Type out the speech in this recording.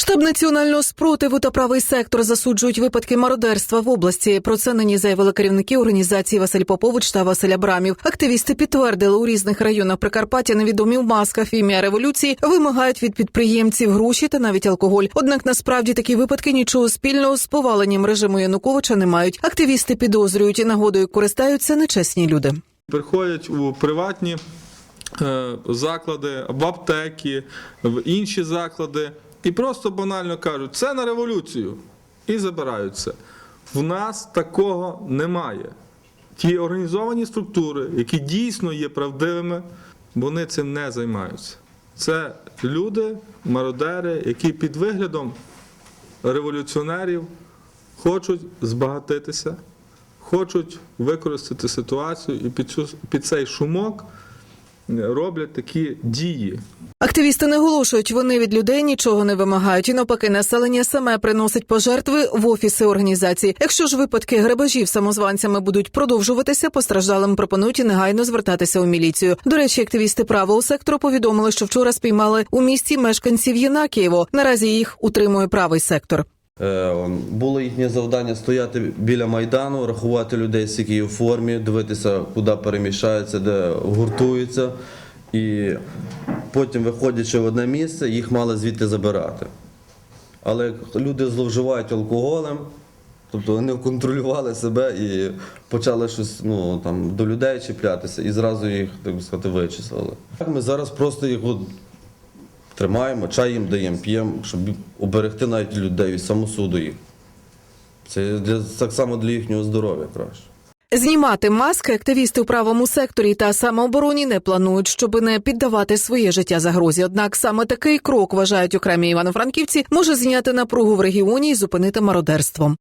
Штаб національного спротиву та правий сектор засуджують випадки мародерства в області. Про це нині заявили керівники організації Василь Попович та Василь Абрамів. Активісти підтвердили у різних районах Прикарпаття невідомі в масках ім'я революції вимагають від підприємців гроші та навіть алкоголь. Однак насправді такі випадки нічого спільного з поваленням режиму Януковича не мають. Активісти підозрюють і нагодою користаються нечесні люди. приходять у приватні е, заклади, в аптеки, в інші заклади і просто банально кажуть, це на революцію. І забираються. В нас такого немає. Ті організовані структури, які дійсно є правдивими, вони цим не займаються. Це люди, мародери, які під виглядом революціонерів хочуть збагатитися, хочуть використати ситуацію і під, цю, під цей шумок роблять такі дії. Активісти наголошують, вони від людей нічого не вимагають, і навпаки, населення саме приносить пожертви в офіси організації. Якщо ж випадки грабежів самозванцями будуть продовжуватися, постраждалим пропонують негайно звертатися у міліцію. До речі, активісти правого сектору повідомили, що вчора спіймали у місті мешканців Єнакієво. Наразі їх утримує правий сектор. Е, Було їхнє завдання стояти біля майдану, рахувати людей, скільки є в формі, дивитися, куди переміщаються, де гуртуються. І потім, виходячи в одне місце, їх мали звідти забирати. Але люди зловживають алкоголем, тобто вони контролювали себе і почали щось ну, там, до людей чіплятися і зразу їх, так би сказати, вичислили. Ми зараз просто їх тримаємо, чай їм даємо, п'ємо, щоб оберегти навіть людей від самосуду їх. Це для, так само для їхнього здоров'я краще. Знімати маски активісти у правому секторі та самообороні не планують, щоб не піддавати своє життя загрозі. Однак саме такий крок вважають окремі івано-франківці може зняти напругу в регіоні і зупинити мародерство.